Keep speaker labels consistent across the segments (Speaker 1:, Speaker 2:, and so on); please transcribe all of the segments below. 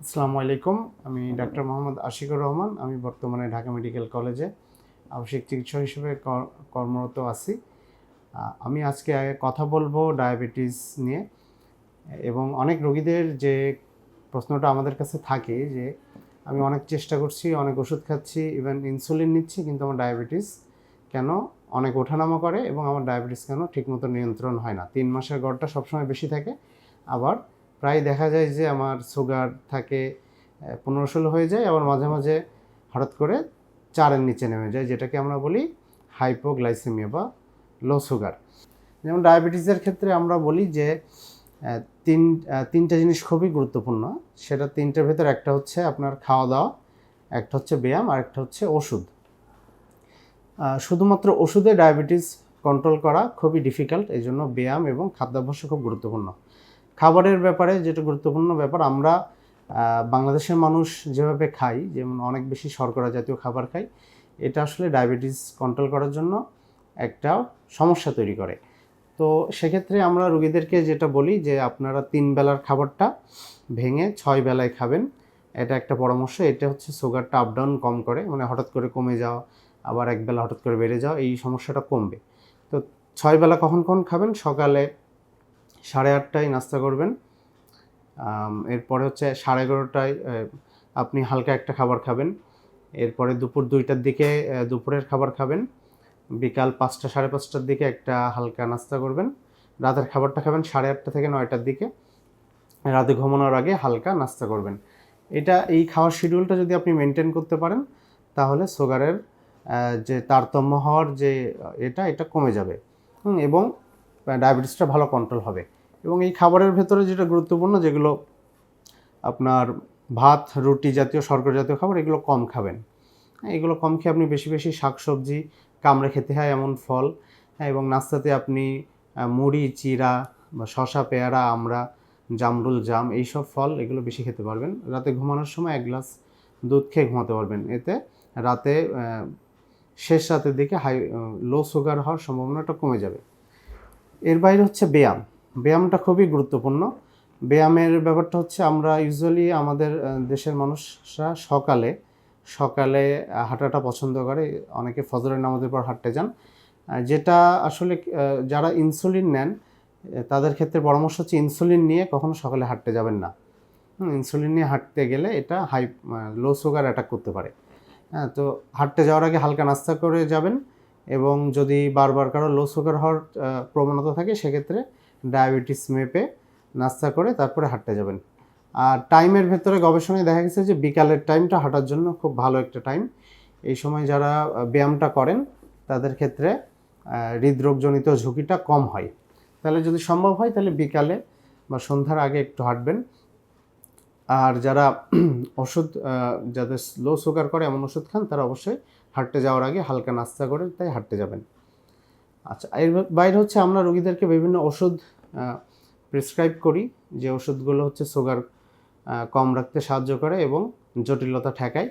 Speaker 1: আসসালামু আলাইকুম। আমি ডাক্তার মোহাম্মদ আশিকুর রহমান। আমি বর্তমানে ঢাকা মেডিকেল কলেজে আবশ্যিক চিকিৎসক হিসেবে কর- কর্মরত আছি। আমি আজকে কথা বলব ডায়াবেটিস নিয়ে। এবং অনেক রোগীদের যে প্রশ্নটা আমাদের কাছে থাকে যে আমি অনেক চেষ্টা করছি অনেক ওষুধ খাচ্ছি ইভেন ইনসুলিন নিচ্ছি কিন্তু আমার ডায়াবেটিস কেন অনেক ওঠানামা করে এবং আমার ডায়াবেটিস কেন ঠিকমতো নিয়ন্ত্রণ হয় না। তিন মাসের গড়টা সবসময় বেশি থাকে। আবার প্রায় দেখা যায় যে আমার সুগার থাকে পনেরো ষোলো হয়ে যায়, আবার মাঝে মাঝে হঠাৎ করে চারের নিচে নেমে যায়, যেটাকে আমরা বলি হাইপোগ্লাইসেমিয়া বা লো সুগার যেমন ডায়াবেটিসের ক্ষেত্রে আমরা বলি যে তিন তিনটা জিনিস খুবই গুরুত্বপূর্ণ। সেটা তিনটার ভেতর একটা হচ্ছে আপনার খাওয়া দাওয়া একটা হচ্ছে ব্যায়াম, আর একটা হচ্ছে ওষুধ। শুধুমাত্র ওষুধে ডায়াবেটিস কন্ট্রোল করা খুবই ডিফিকাল্ট এই জন্য ব্যায়াম এবং খাদ্যাভ্যাস খুব গুরুত্বপূর্ণ। খাবারের ব্যাপারে যেটা গুরুত্বপূর্ণ ব্যাপার, আমরা বাংলাদেশের মানুষ যেভাবে খাই, যেমন অনেক বেশি শর্করা জাতীয় খাবার খাই, এটা আসলে ডায়াবেটিস কন্ট্রোল করার জন্য একটা সমস্যা তৈরি করে। তো সেক্ষেত্রে আমরা রুগীদেরকে যেটা বলি যে, আপনারা তিন বেলার খাবারটা ভেঙে ছয় বেলায় খাবেন। এটা একটা পরামর্শ, এটা হচ্ছে সুগারটা আপ ডাউন কম করে মানে হঠাৎ করে কমে যাওয়া, আবার এক বেলা হঠাৎ করে বেড়ে যাওয়া, এই সমস্যাটা কমবে। তো ছয় বেলা কখন কখন খাবেন? সকালে সাড়ে আটটায় নাস্তা করবেন। এরপরে হচ্ছে সাড়ে এগারোটায় আপনি হালকা একটা খাবার খাবেন। এরপরে দুপুর দুইটার দিকে দুপুরের খাবার খাবেন। বিকাল পাঁচটা, সাড়ে পাঁচটার দিকে একটা হালকা নাস্তা করবেন। রাতের খাবারটা খাবেন সাড়ে আটটা থেকে নয়টার দিকে। রাতে ঘুমানোর আগে হালকা নাস্তা করবেন। এটা, এই খাওয়ার শিডিউলটা যদি আপনি মেনটেন করতে পারেন, তাহলে সুগারের যে তারতম্য হওয়ার যে এটা এটা কমে যাবে। এবং ডায়াবেটিসটা ভালো কন্ট্রোল হবে। এবং এই খাবারের ভেতরে যেটা গুরুত্বপূর্ণ যেগুলো আপনার ভাত রুটি জাতীয় শর্করা জাতীয় খাবার এগুলো কম খাবেন। হ্যাঁ, এগুলো কম খেয়ে আপনি বেশি বেশি শাকসবজি কামড়ে খেতে হয় এমন ফল। হ্যাঁ, এবং নাস্তাতে আপনি মুড়ি চিরা বা শশা পেয়ারা আমরা জামরুল জাম এইসব ফল এগুলো বেশি খেতে পারবেন। রাতে ঘুমানোর সময় এক গ্লাস দুধ খেয়ে ঘুমাতে পারবেন। এতে রাতে শেষ রাতের দিকে হাই লো সুগার হওয়ার সম্ভাবনাটা কমে যাবে। এর বাইরে হচ্ছে ব্যায়াম। ব্যায়ামটা খুবই গুরুত্বপূর্ণ। ব্যায়ামের ব্যাপারটা হচ্ছে আমরা ইউজুয়ালি আমাদের দেশের মানুষরা সকালে সকালে হাঁটাটা পছন্দ করে। অনেকে ফজরের নামাজের পর হাঁটতে যান। যেটা আসলে যারা ইনসুলিন নেন তাদের ক্ষেত্রে পরামর্শ হচ্ছে ইনসুলিন নিয়ে কখনো সকালে হাঁটতে যাবেন না। ইনসুলিন নিয়ে হাঁটতে গেলে এটা হাই লো সুগার অ্যাটাক করতে পারে। হ্যাঁ তো হাঁটতে যাওয়ার আগে হালকা নাস্তা করে যাবেন এবং যদি বারবার কারও লো সুগার হওয়ার প্রবণতা থাকে, সেক্ষেত্রে ডায়াবেটিস মেপে নাস্তা করে তারপরে হাঁটতে যাবেন। আর টাইমের ভেতরে গবেষণায় দেখা গেছে যে বিকালের টাইমটা হাঁটার জন্য খুব ভালো একটা টাইম। এই সময় যারা ব্যায়ামটা করেন, তাদের ক্ষেত্রে হৃদরোগজনিত ঝুঁকিটা কম হয়। তাহলে যদি সম্ভব হয়, তাহলে বিকালে বা সন্ধ্যার আগে একটু হাঁটবেন। আর যারা ওষুধ যাদের লো সুগার করে, এমন ওষুধ খান, তারা অবশ্যই হাঁটতে যাওয়ার আগে হালকা নাস্তা করে তাই হাঁটতে যাবেন। আচ্ছা এর বাইরে হচ্ছে আমরা রোগীদেরকে বিভিন্ন ওষুধ প্রেসক্রাইব করি, যে ওষুধগুলো হচ্ছে সুগার কম রাখতে সাহায্য করে এবং জটিলতা ঠেকায়।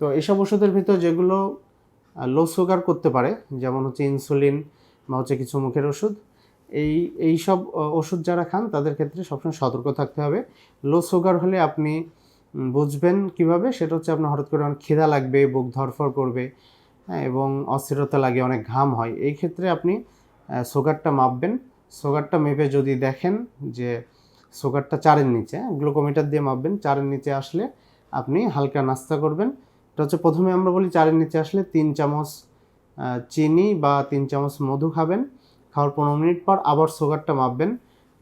Speaker 1: তো এইসব ওষুধের ভিতর যেগুলো লো সুগার করতে পারে, যেমন হচ্ছে ইনসুলিন বা হচ্ছে কিছু মুখের ওষুধ, এই এই সব ওষুধ যারা খান তাদের ক্ষেত্রে সবসময় সতর্ক থাকতে হবে। লো সুগার হলে আপনি বুঝবেন কীভাবে, সেটা হচ্ছে আপনার হঠাৎ করে অনেক খিদা লাগবে, বুক ধরফর করবে হ্যাঁ এবং অস্থিরতা লাগে, অনেক ঘাম হয়। এই ক্ষেত্রে আপনি সুগারটা মাপবেন। সুগারটা মেপে যদি দেখেন যে সুগারটা চারের নিচে, গ্লুকোমিটার দিয়ে মাপবেন, চারের নিচে আসলে আপনি হালকা নাস্তা করবেন। এটা হচ্ছে প্রথমে আমরা বলি চারের নিচে আসলে তিন চামচ চিনি বা তিন চামচ মধু খাবেন। খাওয়ার পনেরো মিনিট পর আবার সুগারটা মাপবেন।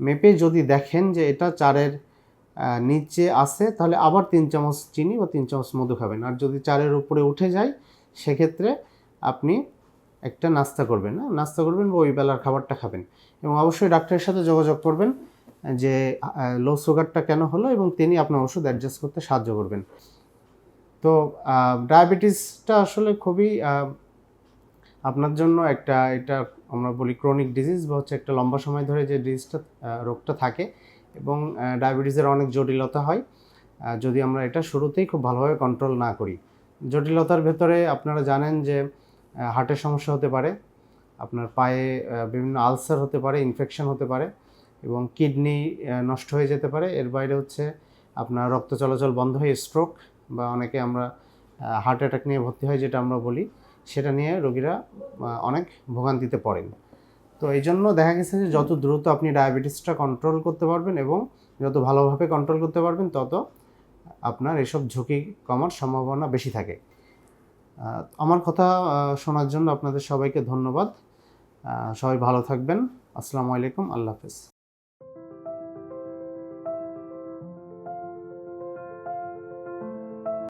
Speaker 1: মেপে যদি দেখেন যে এটা চারের নিচে আসে তাহলে আবার তিন চামচ চিনি বা তিন চামচ মধু খাবেন। আর যদি চারের উপরে উঠে যায় সেক্ষেত্রে আপনি একটা নাস্তা করবেন না নাস্তা করবেন বা ওই বেলার খাবারটা খাবেন এবং অবশ্যই ডাক্তারের সাথে যোগাযোগ করবেন যে লো সুগারটা কেন হলো এবং তিনি আপনার ওষুধ অ্যাডজাস্ট করতে সাহায্য করবেন। তো ডায়াবেটিসটা আসলে খুবই আপনার জন্য একটা, এটা আমরা বলি ক্রনিক ডিজিজ বা হচ্ছে একটা লম্বা সময় ধরে যে ডিজিজটা রোগটা থাকে এবং ডায়াবেটিসের অনেক জটিলতা হয়। যদি আমরা এটা শুরুতেই খুব ভালোভাবে কন্ট্রোল না করি জটিলতার ভেতরে আপনারা জানেন যে হার্টের সমস্যা হতে পারে, আপনার পায়ে বিভিন্ন আলসার হতে পারে ইনফেকশন হতে পারে এবং কিডনি নষ্ট হয়ে যেতে পারে। এর বাইরে হচ্ছে আপনার রক্ত চলাচল বন্ধ হয়ে স্ট্রোক বা অনেকে আমরা হার্ট অ্যাটাক নিয়ে ভর্তি হয় যেটা আমরা বলি, সেটা নিয়ে রোগীরা অনেক ভোগান্তিতে পড়েন। তো এই জন্য দেখা গেছে যে, যত দ্রুত আপনি ডায়াবেটিসটা কন্ট্রোল করতে পারবেন এবং যত ভালোভাবে কন্ট্রোল করতে পারবেন, তত আপনার এসব ঝুঁকি কমার সম্ভাবনা বেশি থাকে। আমার কথা শোনার জন্য আপনাদের সবাইকে ধন্যবাদ। সবাই ভালো থাকবেন। আসসালামু আলাইকুম। আল্লাহ হাফেজ।